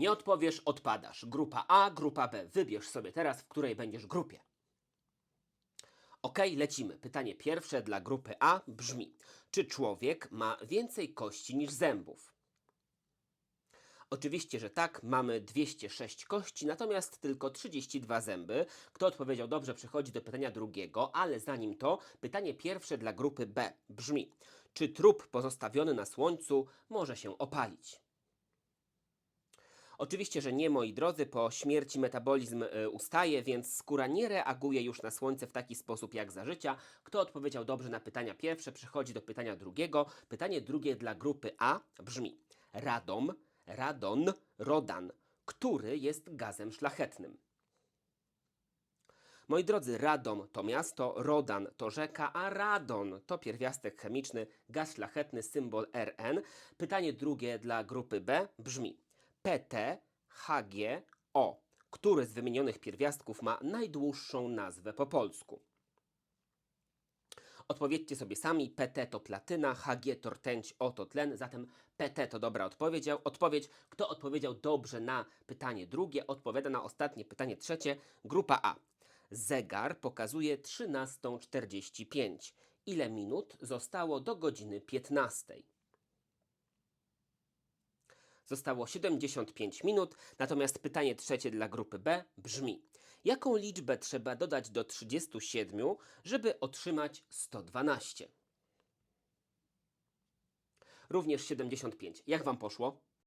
Nie odpowiesz, odpadasz. Grupa A, grupa B. Wybierz sobie teraz, w której będziesz grupie. Ok, lecimy. Pytanie pierwsze dla grupy A brzmi: Czy człowiek ma więcej kości niż zębów? Oczywiście, że tak, mamy 206 kości, natomiast tylko 32 zęby. Kto odpowiedział dobrze, przechodzi do pytania drugiego, ale zanim to, pytanie pierwsze dla grupy B brzmi: Czy trup pozostawiony na słońcu może się opalić? Oczywiście, że nie, moi drodzy, po śmierci metabolizm y, ustaje, więc skóra nie reaguje już na słońce w taki sposób jak za życia. Kto odpowiedział dobrze na pytania pierwsze, przechodzi do pytania drugiego. Pytanie drugie dla grupy A brzmi: Radom, radon, rodan, który jest gazem szlachetnym? Moi drodzy, Radom to miasto, Rodan to rzeka, a Radon to pierwiastek chemiczny, gaz szlachetny, symbol Rn. Pytanie drugie dla grupy B brzmi: PT, HG, O. Który z wymienionych pierwiastków ma najdłuższą nazwę po polsku? Odpowiedzcie sobie sami. PT to platyna, HG to rtęć, O to tlen. Zatem PT to dobra odpowiedź. odpowiedź. Kto odpowiedział dobrze na pytanie drugie, odpowiada na ostatnie pytanie trzecie. Grupa A. Zegar pokazuje 13.45. Ile minut zostało do godziny 15? Zostało 75 minut, natomiast pytanie trzecie dla grupy B brzmi: Jaką liczbę trzeba dodać do 37, żeby otrzymać 112? Również 75. Jak Wam poszło?